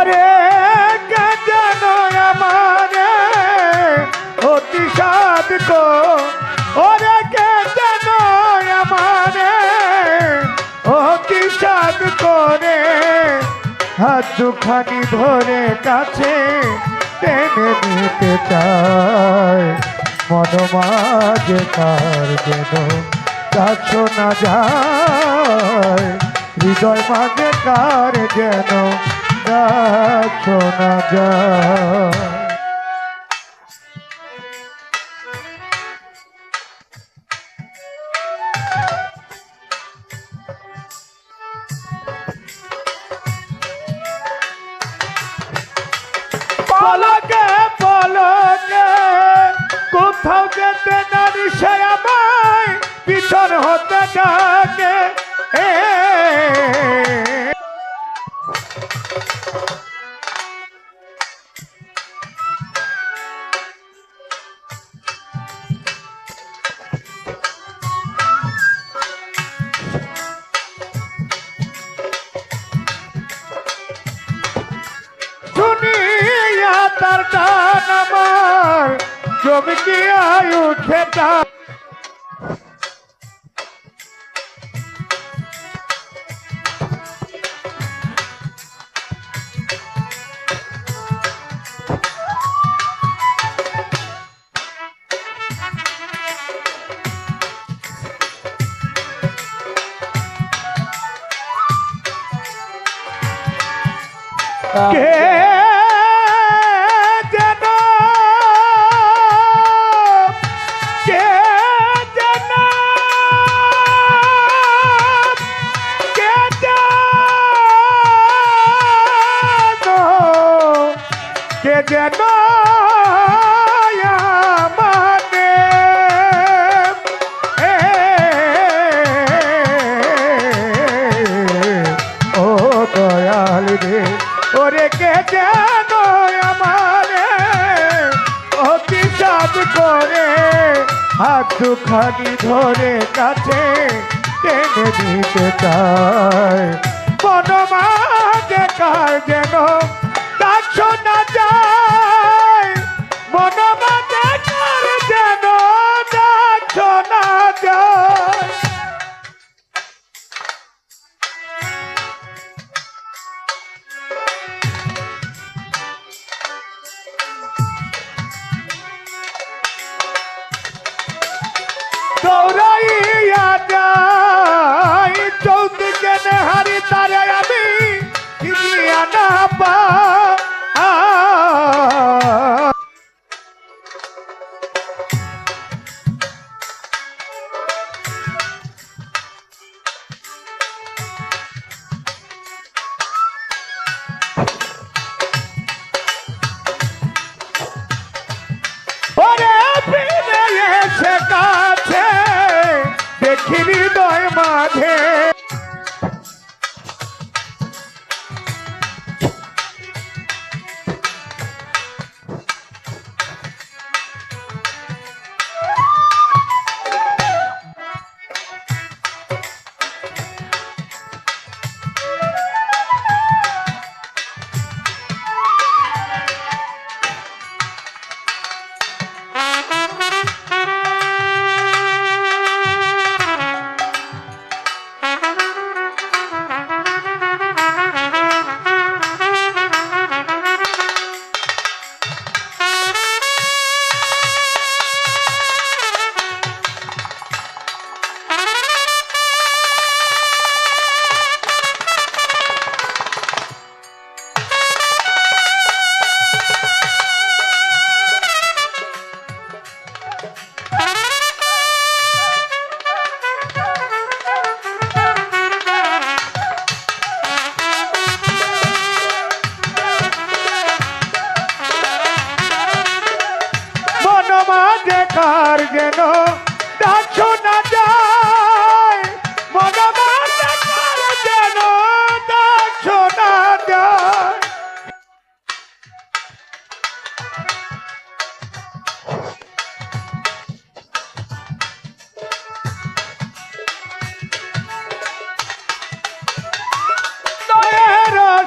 করে কেন আমার? অতি সাদ ওরে কেন আমার? অতি সাদ করে। হাত দুখানি ধরে কাছে টেনে নিতে চায়। মনমাজে তার যেন কাছো না যায়। হৃদয় মাঝে কার যেন কাছ না যায় পলকে পলকে কোথাও যেতে নারী সে আমায় পিছন হতে ডাকে তার গান আমার চমকিয়া উঠে তা কে দুখানি ধরে কাছে টেনে দিতে চায়। মনমাঝে কার যেন তার শোনা যায়। মনমাঝে হৃদয় মাঝে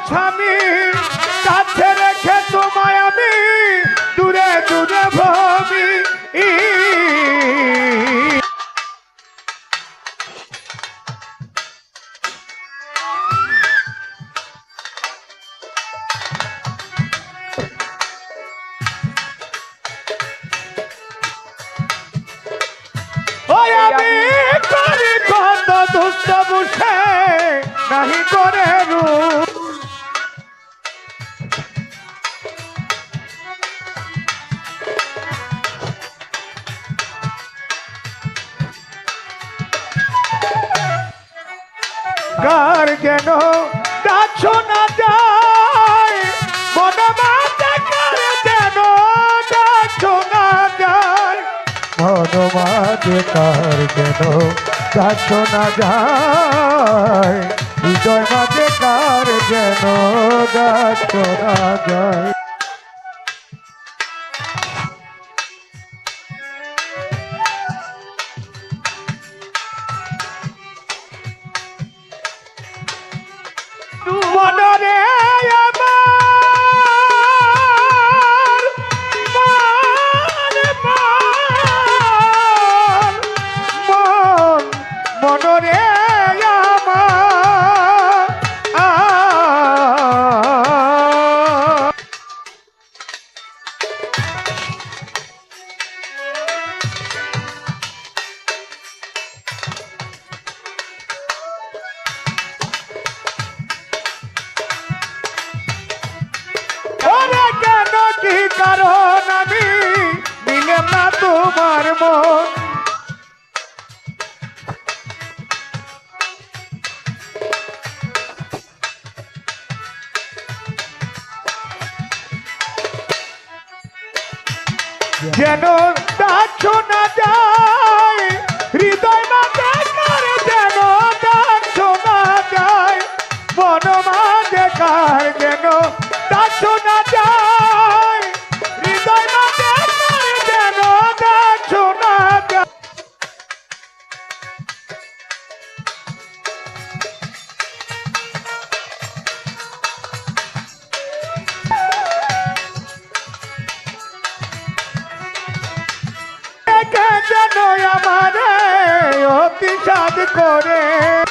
স্বামী, কাছে রেখে তোমায় আমি দূরে দূরে ভবি। আমি করি কত দুষ্ট বসে নাহি করে রূপ। কার যেন ডাকছো না যায় মাঝে কার যেন ডাকছো না যায় মাঝে কার যেন ডাকছো না যায় হৃদয় মাঝে কার যেন ডাকছো না যায় কারণ আমি দিলাম না তোমার মন। যেন ডাকছো না যায় সাদ করে।